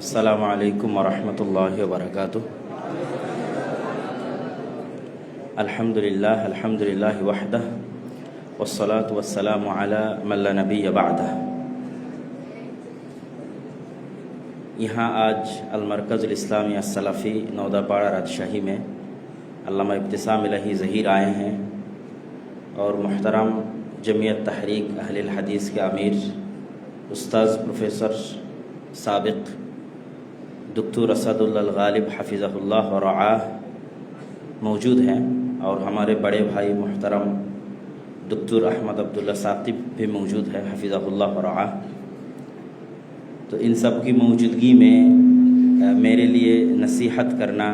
السلام علیکم ورحمۃ اللہ وبرکاتہ۔ الحمد للہ الحمد للہ وحدہ، والصلاة والسلام على من نبی بعدہ۔ یہاں آج المرکز الاسلامی السلفی نودا پاڑا راجشاہی میں علامہ ابتسام الہی ظہیر آئے ہیں اور محترم جمعیت تحریک اہل الحدیث کے امیر استاذ پروفیسر سابق دکتور اسد اللہ غالب حفظہ اللہ اور موجود ہیں اور ہمارے بڑے بھائی محترم دکتور احمد عبداللہ ثاقب بھی موجود ہے حفظہ اللہ اور تو ان سب کی موجودگی میں میرے لیے نصیحت کرنا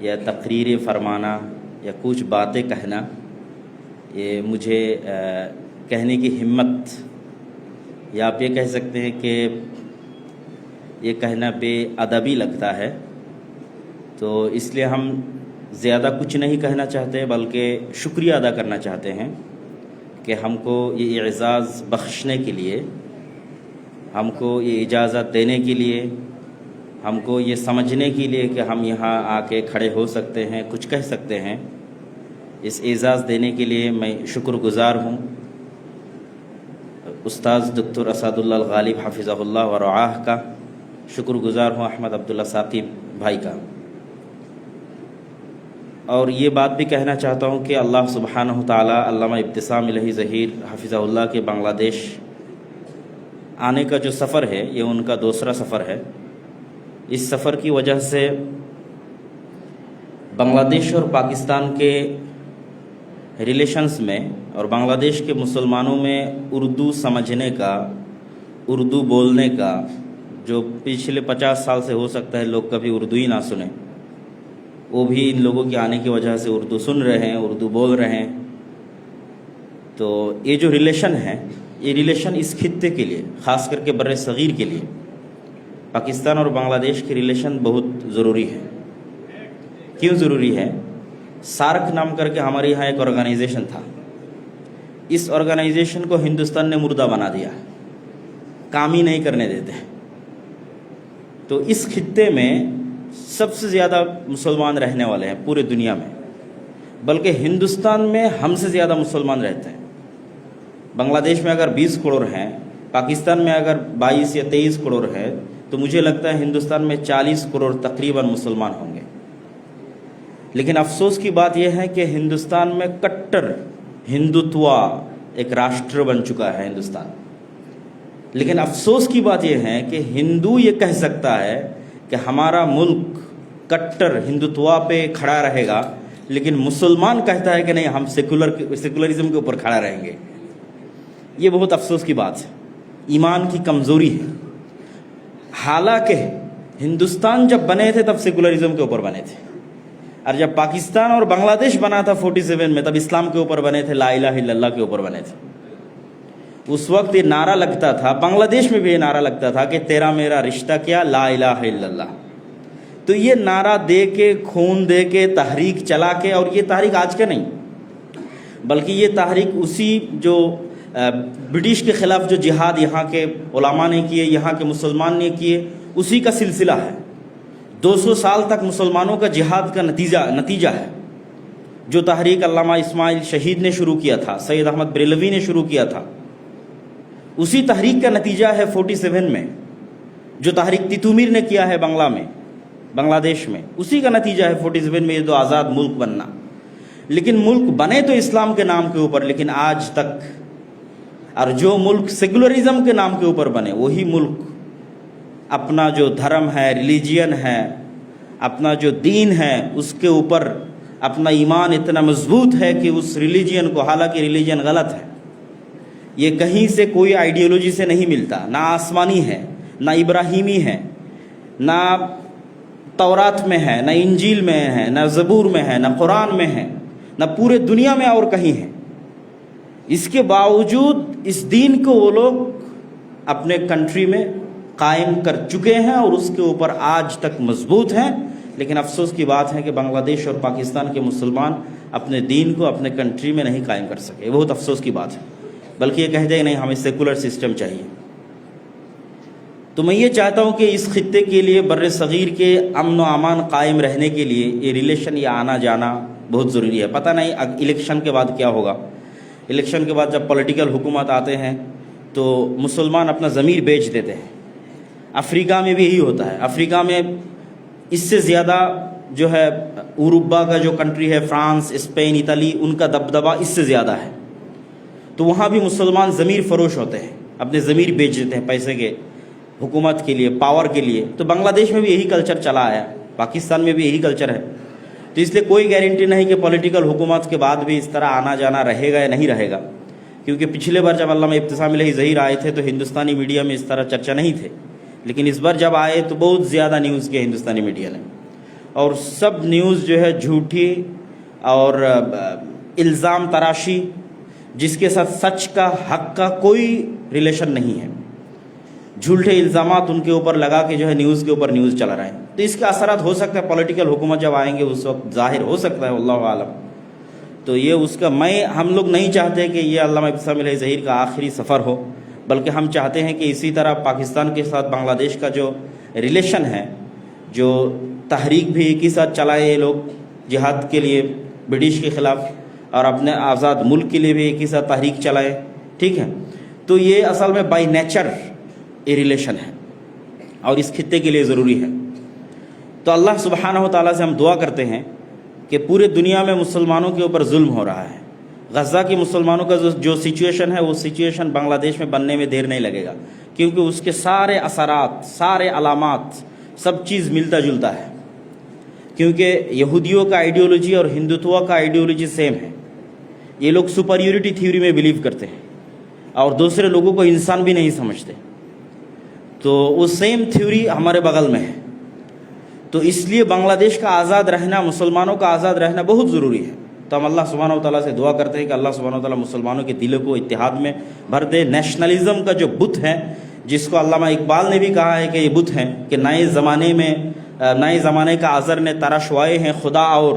یا تقریر فرمانا یا کچھ باتیں کہنا، یہ مجھے کہنے کی ہمت، یا آپ یہ کہہ سکتے ہیں کہ یہ کہنا بے ادبی لگتا ہے۔ تو اس لیے ہم زیادہ کچھ نہیں کہنا چاہتے، بلکہ شکریہ ادا کرنا چاہتے ہیں کہ ہم کو یہ اعزاز بخشنے کے لیے، ہم کو یہ اجازت دینے کے لیے، ہم کو یہ سمجھنے کے لیے کہ ہم یہاں آ کے کھڑے ہو سکتے ہیں، کچھ کہہ سکتے ہیں۔ اس اعزاز دینے کے لیے میں شکر گزار ہوں۔ استاذ دکتر اسد اللہ غالب حفظہ اللہ و کا۔ شکر گزار ہوں احمد عبداللہ ثاقب بھائی کا۔ اور یہ بات بھی کہنا چاہتا ہوں کہ اللہ سبحانہ تعالیٰ علامہ ابتسام الہی ظہیر حفظہ اللہ کے بنگلہ دیش آنے کا جو سفر ہے، یہ ان کا دوسرا سفر ہے۔ اس سفر کی وجہ سے بنگلہ دیش اور پاکستان کے ریلیشنز میں اور بنگلہ دیش کے مسلمانوں میں اردو سمجھنے کا، اردو بولنے کا جو پچھلے پچاس سال سے ہو سکتا ہے، لوگ کبھی اردو ہی نہ سنیں۔ وہ بھی ان لوگوں کے آنے کی وجہ سے اردو سن رہے ہیں، اردو بول رہے ہیں۔ تو یہ جو ریلیشن ہے یہ ریلیشن اس خطے کے لیے، خاص کر کے بر صغیر کے لیے۔ پاکستان اور بنگلہ دیش کی ریلیشن بہت ضروری ہے۔ کیوں ضروری ہے؟ سارک نام کر کے ہمارے یہاں ایک آرگنائزیشن تھا۔ اس آرگنائزیشن کو ہندوستان نے مردہ بنا دیا۔ کام ہی نہیں کرنے دیتے۔ تو اس خطے میں سب سے زیادہ مسلمان رہنے والے ہیں پورے دنیا میں۔ بلکہ ہندوستان میں ہم سے زیادہ مسلمان رہتے ہیں۔ بنگلہ دیش میں اگر بیس کروڑ ہیں، پاکستان میں اگر بائیس یا تیئیس کروڑ ہے، تو مجھے لگتا ہے ہندوستان میں چالیس کروڑ تقریباً مسلمان ہوں گے۔ لیکن افسوس کی بات یہ ہے کہ ہندوستان میں کٹر ہندوتوا ایک راشٹر بن چکا ہے، ہندوستان۔ لیکن افسوس کی بات یہ ہے کہ ہندو یہ کہہ سکتا ہے کہ ہمارا ملک کٹر ہندوتوا پہ کھڑا رہے گا، لیکن مسلمان کہتا ہے کہ نہیں، ہم سیکولر سیکولرزم کے اوپر کھڑا رہیں گے۔ یہ بہت افسوس کی بات ہے۔ ایمان کی کمزوری ہے۔ حالانکہ ہندوستان جب بنے تھے تب سیکولرزم کے اوپر بنے تھے۔ اور جب پاکستان اور بنگلہ دیش بنا تھا فورٹی سیون میں، تب اسلام کے اوپر بنے تھے، لا الہ الا اللہ کے اوپر بنے تھے۔ اس وقت یہ نعرہ لگتا تھا، بنگلہ دیش میں بھی یہ نعرہ لگتا تھا کہ تیرا میرا رشتہ کیا؟ لا الہ الا اللہ۔ تو یہ نعرہ دے کے، خون دے کے، تحریک چلا کے، اور یہ تحریک آج کا نہیں۔ بلکہ یہ تحریک اسی جو برٹش کے خلاف جو جہاد یہاں کے علماء نے کیے، یہاں کے مسلمان نے کیے، اسی کا سلسلہ ہے۔ دو سو سال تک مسلمانوں کا جہاد کا نتیجہ نتیجہ ہے۔ جو تحریک علامہ اسماعیل شہید نے شروع کیا تھا، سید احمد بریلوی نے شروع کیا تھا۔ اسی تحریک کا نتیجہ ہے فورٹی سیون میں، جو تحریک تیتومیر نے کیا ہے بنگلہ میں، بنگلہ دیش میں۔ اسی کا نتیجہ ہے فورٹی سیون میں، یہ دو آزاد ملک بننا۔ لیکن ملک بنے تو اسلام کے نام کے اوپر، لیکن آج تک، اور جو ملک سیکولرزم کے نام کے اوپر بنے، وہی ملک اپنا جو دھرم ہے ریلیجین ہے، اپنا جو دین ہے، اس کے اوپر اپنا ایمان اتنا مضبوط ہے کہ اس ریلیجین کو، حالانکہ ریلیجین غلط ہے۔ یہ کہیں سے کوئی آئیڈیولوجی سے نہیں ملتا، نہ آسمانی ہے، نہ ابراہیمی ہے، نہ تورات میں ہے، نہ انجیل میں ہے، نہ زبور میں ہے، نہ قرآن میں ہے، نہ پورے دنیا میں اور کہیں ہے۔ اس کے باوجود اس دین کو وہ لوگ اپنے کنٹری میں قائم کر چکے ہیں اور اس کے اوپر آج تک مضبوط ہیں۔ لیکن افسوس کی بات ہے کہ بنگلہ دیش اور پاکستان کے مسلمان اپنے دین کو اپنے کنٹری میں نہیں قائم کر سکے۔ بہت افسوس کی بات ہے۔ بلکہ یہ کہہ دیں نہیں، ہمیں سیکولر سسٹم چاہیے۔ تو میں یہ چاہتا ہوں کہ اس خطے کے لیے بر صغیر کے امن و امان قائم رہنے کے لیے یہ ریلیشن یا آنا جانا بہت ضروری ہے۔ پتہ نہیں الیکشن کے بعد کیا ہوگا۔ الیکشن کے بعد جب پولیٹیکل حکومت آتے ہیں تو مسلمان اپنا ضمیر بیچ دیتے ہیں۔ افریقہ میں بھی یہی ہوتا ہے۔ افریقہ میں اس سے زیادہ جو ہے اروبا کا جو کنٹری ہے، فرانس، اسپین، اٹلی، ان کا دبدبا اس سے زیادہ ہے۔ تو وہاں بھی مسلمان ضمیر فروش ہوتے ہیں، اپنے ضمیر بیچ دیتے ہیں پیسے کے، حکومت کے لیے پاور کے لیے۔ تو بنگلہ دیش میں بھی یہی کلچر چلا آیا، پاکستان میں بھی یہی کلچر ہے۔ تو اس لیے کوئی گارنٹی نہیں کہ پولیٹیکل حکومت کے بعد بھی اس طرح آنا جانا رہے گا یا نہیں رہے گا۔ کیونکہ پچھلے بار جب علامہ ابتسام علیہ ظہیر آئے تھے تو ہندوستانی میڈیا میں اس طرح چرچا نہیں تھے۔ لیکن اس بار جب آئے تو بہت زیادہ نیوز کیا ہندوستانی میڈیا نے۔ اور سب نیوز جو ہے جھوٹی اور الزام تراشی جس کے ساتھ سچ کا، حق کا کوئی ریلیشن نہیں ہے۔ جھوٹے الزامات ان کے اوپر لگا کے جو ہے نیوز کے اوپر نیوز چلا رہے ہیں تو اس کے اثرات ہو سکتا ہے پولیٹیکل حکومت جب آئیں گے، اس وقت ظاہر ہو سکتا ہے اللہ عالم تو یہ اس کا، میں، ہم لوگ نہیں چاہتے کہ یہ علامہ ابسام علیہ ظہیر کا آخری سفر ہو، بلکہ ہم چاہتے ہیں کہ اسی طرح پاکستان کے ساتھ بنگلہ دیش کا جو ریلیشن ہے، جو تحریک بھی ایک ہی ساتھ چلائے یہ لوگ جہاد کے لیے، برٹش کے خلاف اور اپنے آزاد ملک کے لیے بھی ایک ہی ساتھ تحریک چلائے، ٹھیک ہے؟ تو یہ اصل میں بائی نیچر یہ ریلیشن ہے اور اس خطے کے لیے ضروری ہے۔ تو اللہ سبحانہ و تعالیٰ سے ہم دعا کرتے ہیں کہ پورے دنیا میں مسلمانوں کے اوپر ظلم ہو رہا ہے۔ غزہ کی مسلمانوں کا جو سچویشن ہے، وہ سچویشن بنگلہ دیش میں بننے میں دیر نہیں لگے گا۔ کیونکہ اس کے سارے اثرات، سارے علامات، سب چیز ملتا جلتا ہے۔ کیونکہ یہودیوں کا آئیڈیولوجی اور ہندوتوا کا آئیڈیولوجی سیم ہے۔ یہ لوگ سپریورٹی تھیوری میں بلیو کرتے ہیں اور دوسرے لوگوں کو انسان بھی نہیں سمجھتے تو وہ سیم تھیوری ہمارے بغل میں ہے تو اس لیے بنگلہ دیش کا آزاد رہنا، مسلمانوں کا آزاد رہنا بہت ضروری ہے۔ تو ہم اللہ سبحانہ و تعالیٰ سے دعا کرتے ہیں کہ اللہ سبحانہ و تعالیٰ مسلمانوں کے دلوں کو اتحاد میں بھر دے۔ نیشنلزم کا جو بت ہے، جس کو علامہ اقبال نے بھی کہا ہے کہ یہ بت ہیں کہ نئے زمانے میں نئے زمانے کا آزر نے تراشوائے ہیں، خدا اور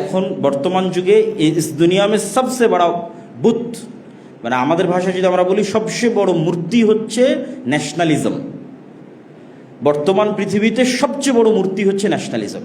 এখন বর্তমান যুগে ইস দুনিয়ামে সবচেয়ে বড় বুত মানে আমাদের ভাষায় যদি আমরা বলি সবচেয়ে বড় মূর্তি হচ্ছে ন্যাশনালিজম বর্তমান পৃথিবীতে সবচেয়ে বড় মূর্তি হচ্ছে ন্যাশনালিজম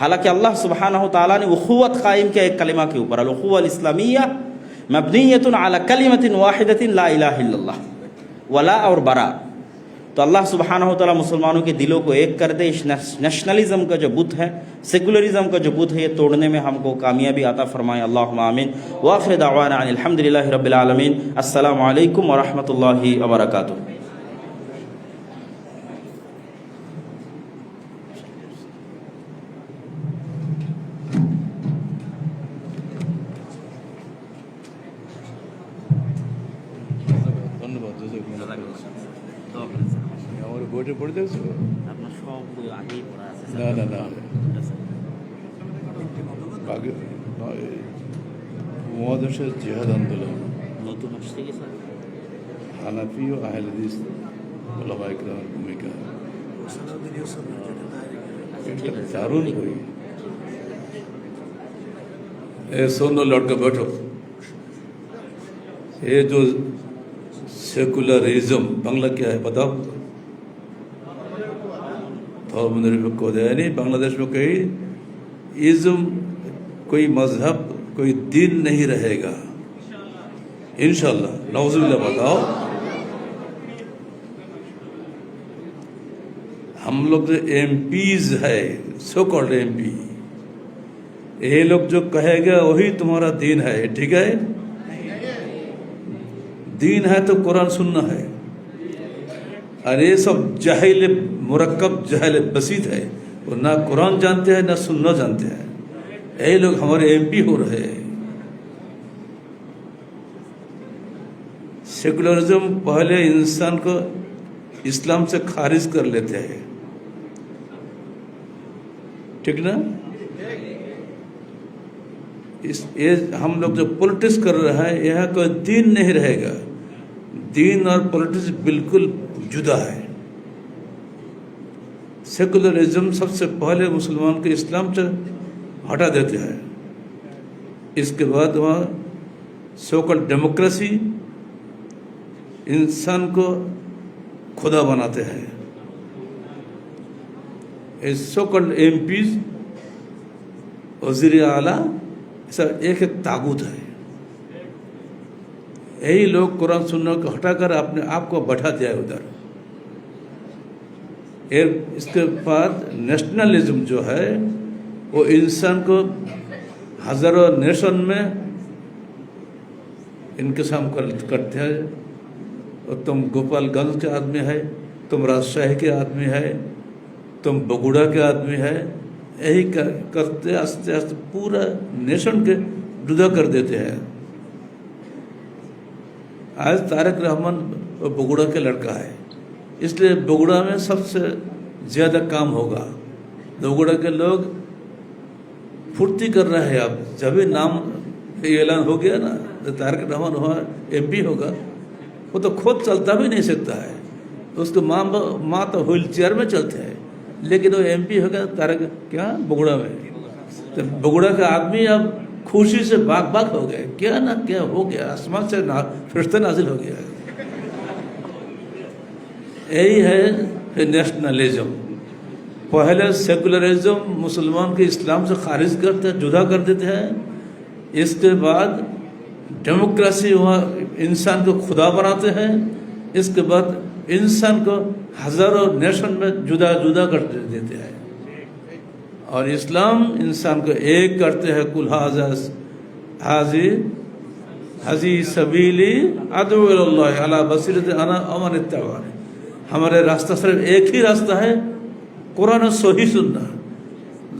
حالانکہ اللہ سبحانہ و تعالیٰ نے اخوت قائم کیا ایک کلمہ کے اوپر الخو الاسلامیہ مبنیت علی کلمت واحد لا الہ الا اللہ، ولا اور برا۔ تو اللہ سبحانہ و تعالیٰ مسلمانوں کے دلوں کو ایک کر دے، اس نیشنلزم کا جو بت ہے سیکولرزم کا جو بت ہے، یہ توڑنے میں ہم کو کامیابی عطا فرمائے۔ اللہ آمین۔ واخر دعوانا الحمد للہ رب العالمین۔ السلام علیکم ورحمۃ اللہ وبرکاتہ۔ মহাদেশের জিহাদ আন্দোলন হানাফি ও আহলাদিস ওলামা ইকরামের ভূমিকা এটা দারুণ বই اے سونو لڑکا بیٹھو۔ اے جو سیکولاریزم بنگلہ کیا ہے پتا تو منرفق کو دیا نہیں بنگلہ دیش میں کوئی ازم کوئی مذہب کوئی دن نہیں رہے گا۔ انشاءاللہ نوز اللہ بتاؤ۔ ہم لوگ جو ایم پیز ہے سو کالڈ ایم پی، یہ لوگ جو کہے گا، وہی تمہارا دین ہے، ٹھیک ہے؟ دین ہے تو قرآن سننا ہے۔ اور یہ سب جہل مرکب، جہل بسیط ہے۔ وہ نہ قرآن جانتے ہیں، نہ سننا جانتے ہیں۔ اے لوگ ہمارے ایم پی ہو رہے ہیں۔ سیکولرزم پہلے انسان کو اسلام سے خارج کر لیتے ہیں۔ ٹھیک نا؟ اس یہ ہم لوگ جو پولیٹکس کر رہے ہیں، یہاں کوئی دین نہیں رہے گا۔ دین اور پولیٹکس بالکل جدا ہے۔ سیکولرزم سب سے پہلے مسلمان کے اسلام سے ہٹا دیتے ہیں۔ اس کے بعد وہاں سوکل ڈیموکریسی انسان کو خدا بناتے ہیں۔ سوکل ایم پیز وزیر اعلیٰ سب ایک ایک تاغوت ہے یہی لوگ قرآن سننا کو ہٹا کر اپنے آپ کو بٹھا دیا ہے ادھر۔ اس کے بعد نیشنلزم جو ہے وہ انسان کو ہزاروں نیشن میں انقسام کرتے ہیں اور تم گوپال گنج کے آدمی ہے تم راجشاہی کے آدمی ہے تم بگوڑا کے آدمی ہے یہی کرتے آستے آستے پورا نیشن کے جدا کر دیتے ہیں۔ آج تارک رحمان بگوڑا کے لڑکا ہے۔ اس لیے بگوڑا میں سب سے زیادہ کام ہوگا۔ بگوڑا کے لوگ پھرتی کر رہا ہے آپ جب نام اعلان ہو گیا نا تارک رحمان ہوا، ایم پی ہوگا، وہ تو خود چلتا بھی نہیں سکتا ہے۔ اس کو ماں ماں تو ویل چیئر میں چلتے ہیں، لیکن وہ ایم پی ہوگا تارک کیا بگڑا میں۔ تو بگڑا کا آدمی اب خوشی سے باغ باغ ہو گئے کیا نہ کیا ہو گیا، آسمان سے فرشتہ نازل ہو گیا۔ یہی ہے نیشنلزم پہلے سیکولرزم مسلمان کے اسلام سے خارج کرتا ہے، جدا کر دیتا ہے۔ اس کے بعد ڈیموکریسی وہاں انسان کو خدا بناتے ہیں۔ اس کے بعد انسان کو ہزاروں نیشن میں جدا جدا کر دیتے ہیں۔ اور اسلام انسان کو ایک کرتے ہیں کل حاض حاضی حضی سبیلی ادب اللہ علیہ بصیرت انا امن اتباع ہمارے راستہ صرف ایک ہی راستہ ہے۔ কোরআন সহি সুন্না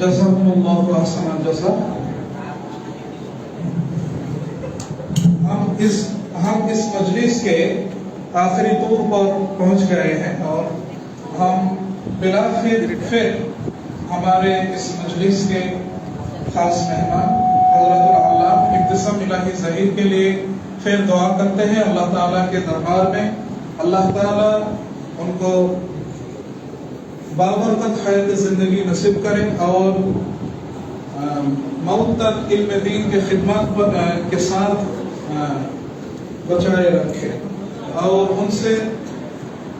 جزاكم الله احسن الجزاء ہم اس ہم اس مجلس کے آخری طور پر پہنچ گئے ہیں اور ہم بلا پھر پھر ہمارے اس مجلس کے خاص مہمان حضرت العلام اقتصم الہی ظہیر کے لیے پھر دعا کرتے ہیں اللہ تعالیٰ کے دربار میں اللہ تعالیٰ ان کو بابرکت حیات زندگی نصیب کریں اور موت تک علم دین کے خدمت کے ساتھ بچائے رکھیں اور ان سے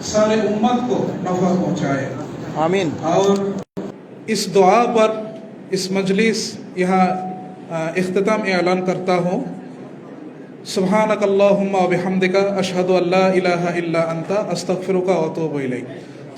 سارے امت کو نفع پہنچائے۔ آمین۔ اور اس دعا پر اس مجلس یہاں اختتام اعلان کرتا ہوں۔ سبحانک اللہم و بحمدکا اشہدو اللہ الہ الا انتا استغفرک و توبو الیک۔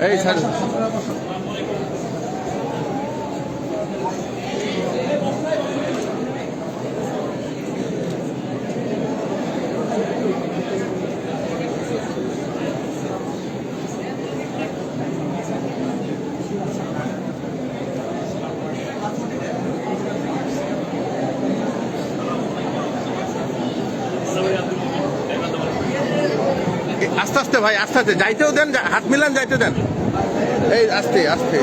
哎，蔡总。ভাই আস্তে আস্তে যাইতেও দেন হাত মিলান যাইতে দেন। এই আস্তে আস্তে।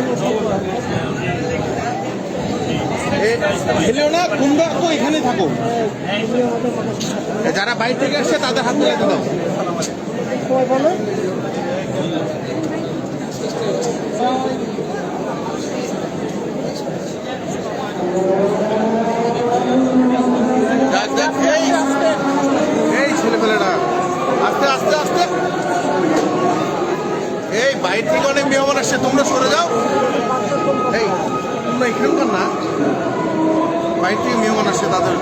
এ, না কুন্দা তো এখানে যারা বাইরে থেকে আসছে তাদের হাত মিলাতে দাও। এই ছেলেপেলেরা। আস্তে আস্তে আস্তে। এই বাইরে থেকে অনেক মেহমান আসছে, তোমরা সরে যাও। এই, তোমরা এখানকার না। বাইরে থেকে মেহমান আসছে তাদের।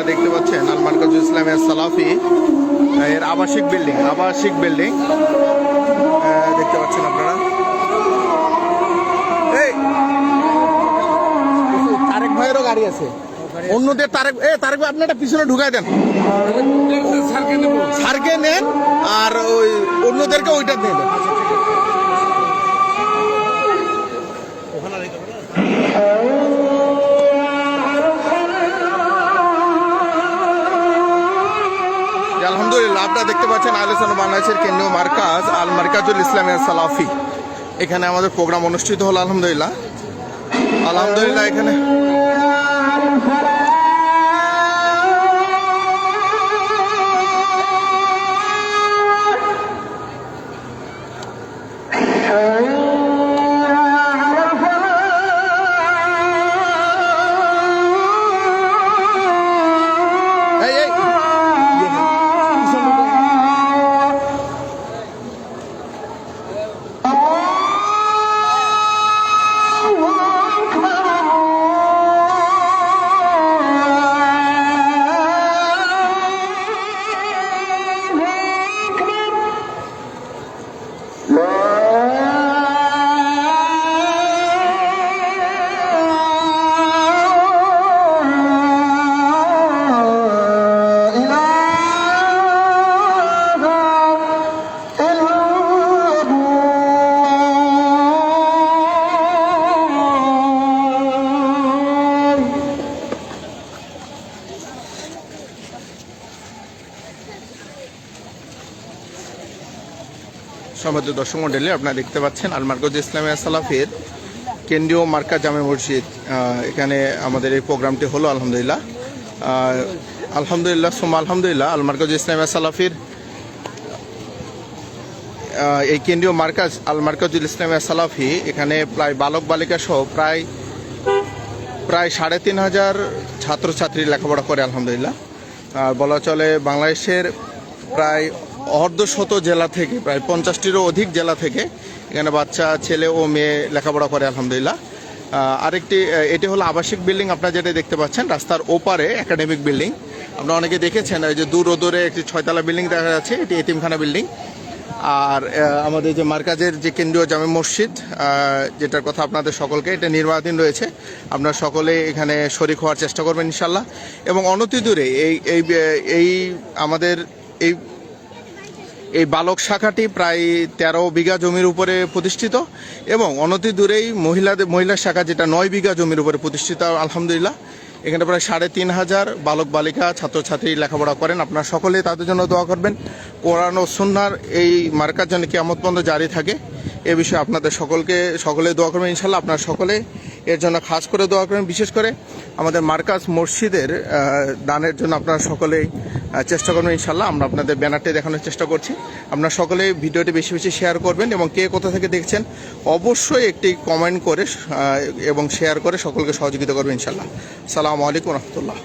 আপনারা দেখতে পাচ্ছেন আল মার্কাজ ইসলামের সালাফি এর আবাসিক বিল্ডিং আবাসিক বিল্ডিং। দেখতে পাচ্ছেন আপনারা। এই! তারেক ভাইয়েরও গাড়ি আছে। অন্যদের তারেক এ তারেক ভাই আপনি একটা পিছনে ঢুকাই দেন। সারকে নেন আর ওই অন্যদেরকে ওইটা দিয়ে দেন। আলোচনা বাংলাদেশের কেন্দ্রীয় মার্কাজ আল মার্কাজুল ইসলামিয়া সালাফি। এখানে আমাদের প্রোগ্রাম অনুষ্ঠিত হলো, আলহামদুলিল্লাহ। আলহামদুলিল্লাহ, এখানে সমাজ দর্শক মন্ডলী আপনারা দেখতে পাচ্ছেন আল মার্কজ ইসলামিয়া সালাফের কেন্দ্রীয় মার্কা জামে মসজিদ। এখানে আমাদের এই প্রোগ্রামটি হলো, আলহামদুলিল্লাহ। আলহামদুলিল্লাহ সোমা আলহামদুলিল্লাহ, আল মার্কজ ইসলামিয়া সালাফির এই কেন্দ্রীয় মার্কাজ আল মার্কাজুল ইসলামিয়া সালাফি, এখানে প্রায় বালক বালিকা সহ প্রায় প্রায় সাড়ে তিন হাজার ছাত্রছাত্রী লেখাপড়া করে, আলহামদুলিল্লাহ। আর বলা চলে বাংলাদেশের প্রায় অর্ধশত জেলা থেকে, প্রায় পঞ্চাশটিরও অধিক জেলা থেকে এখানে বাচ্চা, ছেলে ও মেয়ে লেখাপড়া করে, আলহামদুলিল্লাহ। আরেকটি এটি হলো আবাসিক বিল্ডিং, আপনারা যেটা দেখতে পাচ্ছেন, রাস্তার ওপারে একাডেমিক বিল্ডিং। আপনারা অনেকে দেখেছেন, এই যে দূর দূরে একটি ছয়তলা বিল্ডিং দেখা যাচ্ছে, এটি এতিমখানা বিল্ডিং। আর আমাদের যে মার্কাজের যে কেন্দ্রীয় জামে মসজিদ যেটার কথা আপনাদের সকলকে, এটা নির্মাণাধীন রয়েছে। আপনারা সকলে এখানে শরিক হওয়ার চেষ্টা করবেন ইনশাল্লাহ এবং অনতি দূরে এই এই আমাদের এই এই বালক শাখাটি প্রায় তেরো বিঘা জমির উপরে প্রতিষ্ঠিত এবং অনতি দূরেই মহিলাদের মহিলা শাখা যেটা নয় বিঘা জমির উপরে প্রতিষ্ঠিত, আলহামদুলিল্লাহ। এখানে প্রায় সাড়ে তিন হাজার বালক বালিকা, ছাত্রছাত্রী লেখাপড়া করেন। আপনারা সকলে তাদের জন্য দোয়া করবেন। কোরআন ও সুন্নার এই মার্কার জন্য কিয়ামত পর্যন্ত জারি থাকে। এ বিষয়ে আপনাদের সকলকে, সকলে দোয়া করবেন। ইনশাল্লাহ আপনারা সকলে এর জন্য খাস করে দোয়া করেন। বিশেষ করে আমাদের মার্কাজ মসজিদের দানের জন্য আপনারা সকলেই চেষ্টা করবেন ইনশাল্লাহ আমরা আপনাদের ব্যানারটি দেখানোর চেষ্টা করছি। আপনারা সকলে ভিডিওটি বেশি বেশি শেয়ার করবেন এবং কে কোথা থেকে দেখছেন, অবশ্যই একটি কমেন্ট করে এবং শেয়ার করে সকলকে সহযোগিতা করবেন ইনশাল্লাহ সালামু আলাইকুম রহমতুল্লাহ।